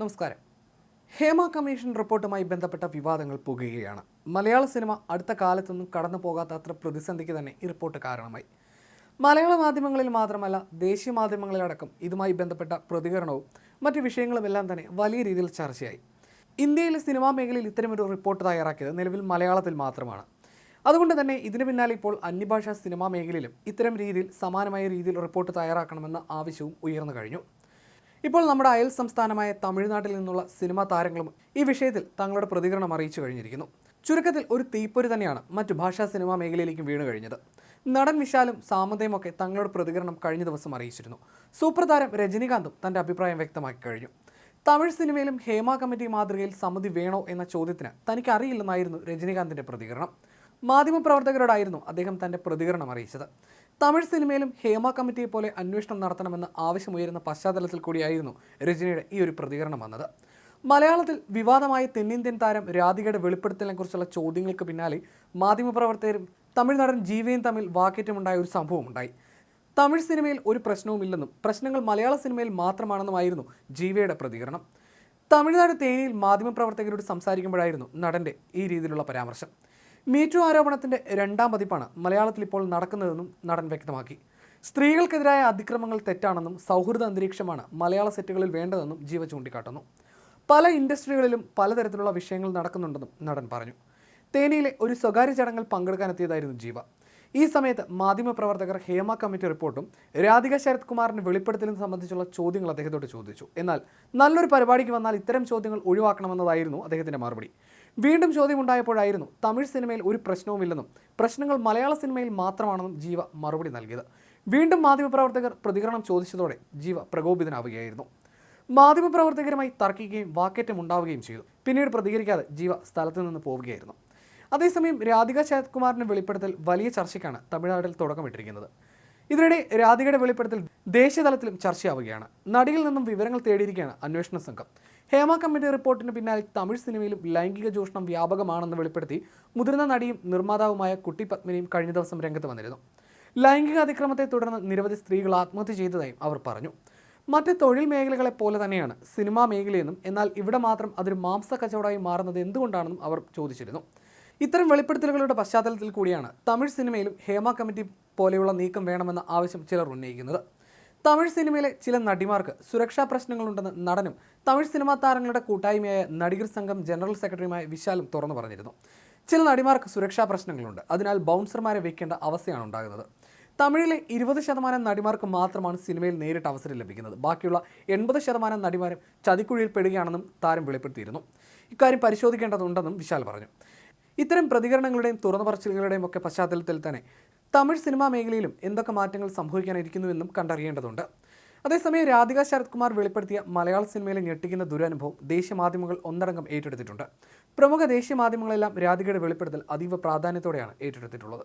നമസ്കാരം. ഹേമ കമ്മീഷൻ റിപ്പോർട്ടുമായി ബന്ധപ്പെട്ട വിവാദങ്ങൾ പുകയുകയാണ്. മലയാള സിനിമ അടുത്ത കാലത്തൊന്നും കടന്നു പോകാത്ത അത്ര പ്രതിസന്ധിക്ക് തന്നെ ഈ റിപ്പോർട്ട് കാരണമായി. മലയാള മാധ്യമങ്ങളിൽ മാത്രമല്ല ദേശീയ മാധ്യമങ്ങളിലടക്കം ഇതുമായി ബന്ധപ്പെട്ട പ്രതികരണവും മറ്റു വിഷയങ്ങളുമെല്ലാം തന്നെ വലിയ രീതിയിൽ ചർച്ചയായി. ഇന്ത്യയിലെ സിനിമാ മേഖലയിൽ ഇത്തരമൊരു റിപ്പോർട്ട് തയ്യാറാക്കിയത് നിലവിൽ മലയാളത്തിൽ മാത്രമാണ്. അതുകൊണ്ട് തന്നെ ഇതിനു പിന്നാലെ ഇപ്പോൾ അന്യഭാഷാ സിനിമാ മേഖലയിലും ഇത്തരം രീതിയിൽ സമാനമായ രീതിയിൽ റിപ്പോർട്ട് തയ്യാറാക്കണമെന്ന ആവശ്യവും ഉയർന്നു കഴിഞ്ഞു. ഇപ്പോൾ നമ്മുടെ അയൽ സംസ്ഥാനമായ തമിഴ്നാട്ടിൽ നിന്നുള്ള സിനിമാ താരങ്ങളും ഈ വിഷയത്തിൽ തങ്ങളുടെ പ്രതികരണം അറിയിച്ചു കഴിഞ്ഞിരിക്കുന്നു. ചുരുക്കത്തിൽ ഒരു തീപ്പൊരി തന്നെയാണ് മറ്റു ഭാഷാ സിനിമാ മേഖലയിലേക്കും വീണു കഴിഞ്ഞത്. നടൻ വിശാലും സാമന്തയും ഒക്കെ തങ്ങളുടെ പ്രതികരണം കഴിഞ്ഞ ദിവസം അറിയിച്ചിരുന്നു. സൂപ്പർ താരം രജനീകാന്തും തന്റെ അഭിപ്രായം വ്യക്തമാക്കി കഴിഞ്ഞു. തമിഴ് സിനിമയിലും ഹേമ കമ്മിറ്റി മാതൃകയിൽ സമിതി വേണോ എന്ന ചോദ്യത്തിന് തനിക്ക് അറിയില്ലെന്നായിരുന്നു രജനികാന്തിന്റെ പ്രതികരണം. മാധ്യമപ്രവർത്തകരോടായിരുന്നു അദ്ദേഹം തന്റെ പ്രതികരണം അറിയിച്ചത്. തമിഴ് സിനിമയിലും ഹേമ കമ്മിറ്റിയെ പോലെ അന്വേഷണം നടത്തണമെന്ന് ആവശ്യമുയരുന്ന പശ്ചാത്തലത്തിൽ കൂടിയായിരുന്നു രജനിയുടെ ഈ ഒരു പ്രതികരണം വന്നത്. മലയാളത്തിൽ വിവാദമായ തെന്നിന്ത്യൻ താരം രാധികയുടെ വെളിപ്പെടുത്തലിനെ കുറിച്ചുള്ള ചോദ്യങ്ങൾക്ക് പിന്നാലെ മാധ്യമപ്രവർത്തകരും തമിഴ്നാടൻ ജീവയും തമ്മിൽ വാക്കേറ്റമുണ്ടായ ഒരു സംഭവം ഉണ്ടായി തമിഴ് സിനിമയിൽ ഒരു പ്രശ്നവുമില്ലെന്നും പ്രശ്നങ്ങൾ മലയാള സിനിമയിൽ മാത്രമാണെന്നുമായിരുന്നു ജീവയുടെ പ്രതികരണം. തമിഴ്നാട് തേനിയിൽ മാധ്യമപ്രവർത്തകരോട് സംസാരിക്കുമ്പോഴായിരുന്നു നടന്റെ ഈ രീതിയിലുള്ള പരാമർശം. മീറ്റു ആരോപണത്തിന്റെ രണ്ടാം പതിപ്പാണ് മലയാളത്തിൽ ഇപ്പോൾ നടക്കുന്നതെന്നും നടൻ വ്യക്തമാക്കി. സ്ത്രീകൾക്കെതിരായ അതിക്രമങ്ങൾ തെറ്റാണെന്നും സൗഹൃദ അന്തരീക്ഷമാണ് മലയാള സെറ്റുകളിൽ വേണ്ടതെന്നും ജീവ ചൂണ്ടിക്കാട്ടുന്നു. പല ഇൻഡസ്ട്രികളിലും പലതരത്തിലുള്ള വിഷയങ്ങൾ നടക്കുന്നുണ്ടെന്നും നടൻ പറഞ്ഞു. തേനിയിലെ ഒരു സ്വകാര്യ ചടങ്ങിൽ പങ്കെടുക്കാനെത്തിയതായിരുന്നു ജീവ. ഈ സമയത്ത് മാധ്യമപ്രവർത്തകർ ഹേമ കമ്മിറ്റി റിപ്പോർട്ടും രാധിക ശരത് കുമാറിന്റെ വെളിപ്പെടുത്തലും സംബന്ധിച്ചുള്ള ചോദ്യങ്ങൾ അദ്ദേഹത്തോട് ചോദിച്ചു. എന്നാൽ നല്ലൊരു പരിപാടിക്ക് വന്നാൽ ഇത്തരം ചോദ്യങ്ങൾ ഒഴിവാക്കണമെന്നതായിരുന്നു അദ്ദേഹത്തിന്റെ മറുപടി. വീണ്ടും ചോദ്യമുണ്ടായപ്പോഴായിരുന്നു തമിഴ് സിനിമയിൽ ഒരു പ്രശ്നവുമില്ലെന്നും പ്രശ്നങ്ങൾ മലയാള സിനിമയിൽ മാത്രമാണെന്നും ജീവ മറുപടി നൽകിയത്. വീണ്ടും മാധ്യമപ്രവർത്തകർ പ്രതികരണം ചോദിച്ചതോടെ ജീവ പ്രകോപിതനാവുകയായിരുന്നു. മാധ്യമപ്രവർത്തകരുമായി തർക്കിക്കുകയും വാക്കേറ്റം ഉണ്ടാവുകയും ചെയ്തു. പിന്നീട് പ്രതികരിക്കാതെ ജീവ സ്ഥലത്തു നിന്ന് പോവുകയായിരുന്നു. അതേസമയം രാധിക ശരത്കുമാറിന്റെ വെളിപ്പെടുത്തൽ വലിയ ചർച്ചയ്ക്കാണ് തമിഴ്നാട്ടിൽ തുടക്കമിട്ടിരിക്കുന്നത്. ഇതിനിടെ രാധികയുടെ വെളിപ്പെടുത്തൽ ദേശീയതലത്തിലും ചർച്ചയാവുകയാണ്. നടിയിൽ നിന്നും വിവരങ്ങൾ തേടിയിരിക്കുകയാണ് അന്വേഷണ സംഘം. ഹേമ കമ്മിറ്റി റിപ്പോർട്ടിന് പിന്നാലെ തമിഴ് സിനിമയിലും ലൈംഗിക ചൂഷണം വ്യാപകമാണെന്ന് വെളിപ്പെടുത്തി മുതിർന്ന നടിയും നിർമ്മാതാവുമായ കുട്ടി പത്മിനിയും കഴിഞ്ഞ ദിവസം രംഗത്ത് വന്നിരുന്നു. ലൈംഗിക അതിക്രമത്തെ തുടർന്ന് നിരവധി സ്ത്രീകൾ ആത്മഹത്യ ചെയ്തതായും അവർ പറഞ്ഞു. മറ്റ് തൊഴിൽ മേഖലകളെ പോലെ തന്നെയാണ് സിനിമാ മേഖലയെന്നും എന്നാൽ ഇവിടെ മാത്രം അതൊരു മാംസ കച്ചവടമായി മാറുന്നത് എന്തുകൊണ്ടാണെന്നും അവർ ചോദിച്ചിരുന്നു. ഇത്തരം വെളിപ്പെടുത്തലുകളുടെ പശ്ചാത്തലത്തിൽ കൂടിയാണ് തമിഴ് സിനിമയിലും ഹേമ കമ്മിറ്റി പോലെയുള്ള നീക്കം വേണമെന്ന ആവശ്യം ചിലർ ഉന്നയിക്കുന്നത്. തമിഴ് സിനിമയിലെ ചില നടിമാർക്ക് സുരക്ഷാ പ്രശ്നങ്ങളുണ്ടെന്ന് നടനും തമിഴ് സിനിമാ താരങ്ങളുടെ കൂട്ടായ്മയായ നടികർ സംഘം ജനറൽ സെക്രട്ടറിയുമായ വിശാലും തുറന്നു പറഞ്ഞിരുന്നു. ചില നടിമാർക്ക് സുരക്ഷാ പ്രശ്നങ്ങളുണ്ട്. അതിനാൽ ബൗൺസർമാരെ വെക്കേണ്ട അവസ്ഥയാണ് ഉണ്ടാകുന്നത്. തമിഴിലെ ഇരുപത് ശതമാനം നടിമാർക്ക് മാത്രമാണ് സിനിമയിൽ നേരിട്ട് അവസരം ലഭിക്കുന്നത്. ബാക്കിയുള്ള എൺപത് ശതമാനം നടിമാരും ചതിക്കുഴിയിൽ പെടുകയാണെന്നും താരം വെളിപ്പെടുത്തിയിരുന്നു. ഇക്കാര്യം പരിശോധിക്കേണ്ടതുണ്ടെന്നും വിശാൽ പറഞ്ഞു. ഇത്തരം പ്രതികരണങ്ങളുടെയും തുറന്നു പറച്ചിലുകളുടെയും ഒക്കെ പശ്ചാത്തലത്തിൽ തന്നെ തമിഴ് സിനിമാ മേഖലയിലും എന്തൊക്കെ മാറ്റങ്ങൾ സംഭവിക്കാനിരിക്കുന്നുവെന്നും കണ്ടറിയേണ്ടതുണ്ട്. അതേസമയം രാധിക ശരത് കുമാർ വെളിപ്പെടുത്തിയ മലയാള സിനിമയിലെ ഞെട്ടിക്കുന്ന ദുരനുഭവം ദേശീയ മാധ്യമങ്ങൾ ഒന്നടങ്കം ഏറ്റെടുത്തിട്ടുണ്ട്. പ്രമുഖ ദേശീയ മാധ്യമങ്ങളെല്ലാം രാധികയുടെ വെളിപ്പെടുത്തൽ അതീവ പ്രാധാന്യത്തോടെയാണ് ഏറ്റെടുത്തിട്ടുള്ളത്.